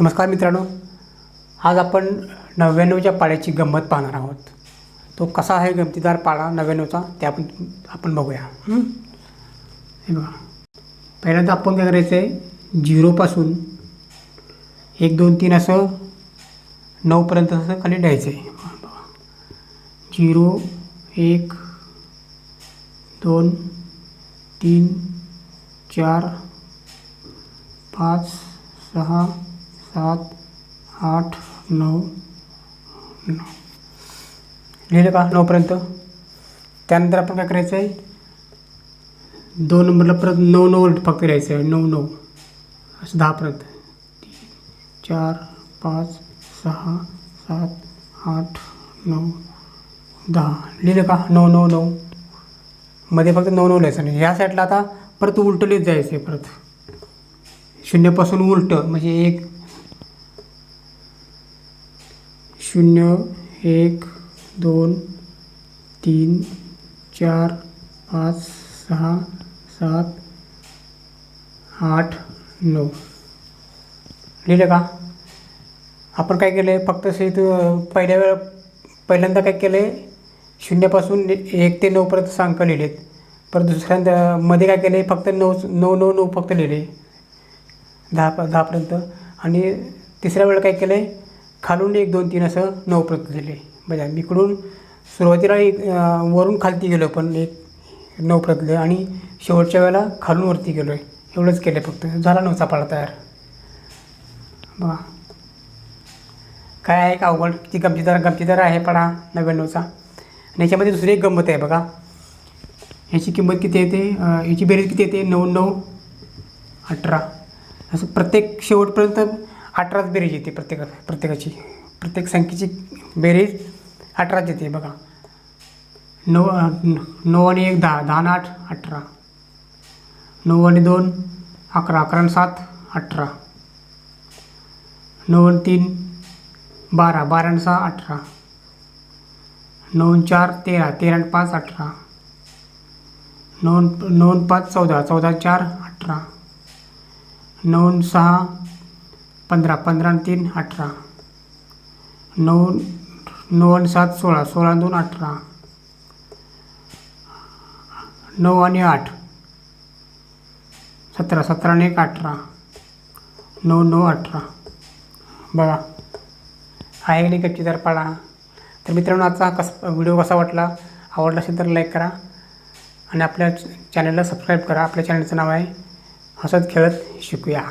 नमस्कार मित्रांनो आज आपण नव्याण्णवच्या पाड्याची गंमत पाहणार आहोत. तो कसा आहे गमतीदार पाडा नव्याण्णवचा ते आपण आपण बघूया. हे बघा. पहिल्यांदा आपण काय करायचं आहे झिरोपासून एक दोन तीन असं नऊपर्यंत असं खाली द्यायचं आहे बघा झिरो एक दोन तीन चार पाच सहा सात आठ नऊ नऊ लिहिलं का? नऊपर्यंत. त्यानंतर आपण काय करायचं आहे? दोन नंबरला परत नऊ नऊ फक्त लिहायचं आहे. नऊ नऊ. असं दहापर्यंत. तीन चार पाच सहा सात आठ नऊ दहा. लिहिलं का? नऊ नऊ नऊ. मध्ये फक्त नऊ नऊ लिहायचं नाही. ह्या साईडला आता परत उलटं लिहित जायचं आहे परत. शून्यपासून उलटं म्हणजे एक शून्य एक दोन तीन चार पाच सहा सात आठ नऊ. लिहिलं का? आपण काय केलं आहे फक्त सहित पहिल्या वेळा पहिल्यांदा काय केलं आहे शून्यापासून एक ते नऊपर्यंत अंक लिहिलेत. परत दुसऱ्यांदा मध्ये काय केलं आहे फक्त नऊ नऊ नऊ नऊ फक्त लिहिले. दहा प दहापर्यंत आणि तिसऱ्या वेळेला काय केलं आहे खालून एक दोन तीन असं नऊपर्यंत दिले. म्हणजे बघा मी इकडून सुरुवातीला एक वरून खालती गेलो पण एक नऊ दिले आणि शेवटच्या वेळेला खालून वरती गेलो. आहे एवढंच केलं फक्त. झाला नऊचा पाडा तयार. बघा. काय आहे? का अवघड किती गमतीदार गमतीदार आहे पडा नव्याण्णवचा. आणि याच्यामध्ये दुसरी एक गंमत आहे बघा. ह्याची किंमत किती येते? याची बेरीज किती येते? नऊ नऊ अठरा. असं प्रत्येक शेवटपर्यंत अठराच बेरीज येते प्रत्येक प्रत्येकाची. प्रत्येक संख्येची बेरीज अठराच येते बघा. नऊ नऊ आणि एक दहा. दहा आणि आठ अठरा. नऊ आणि दोन अकरा. अकरा आणि सात अठरा. नऊ आणि तीन बारा. बारा आणि सहा अठरा. नऊ चार तेरा. तेरा आणि पाच अठरा. नऊ नऊ पाच चौदा. चौदा चार अठरा. नऊ सहा पंधरा पंधरा आणि तीन अठरा. नऊ नऊ आणि सात सोळा सोळा दोन अठरा. नऊ आणि आठ. सतरा सतरा आणि एक अठरा. नऊ नऊ अठरा. बघा. आहे की नाही गच्चीदार पाडा तर मित्रांनो आजचा कस व्हिडिओ कसा वाटला? आवडला असेल तर लाईक करा आणि आपल्या चॅनलला सबस्क्राईब करा. आपल्या चॅनलचं नाव आहे हसत खेळत शिकूया.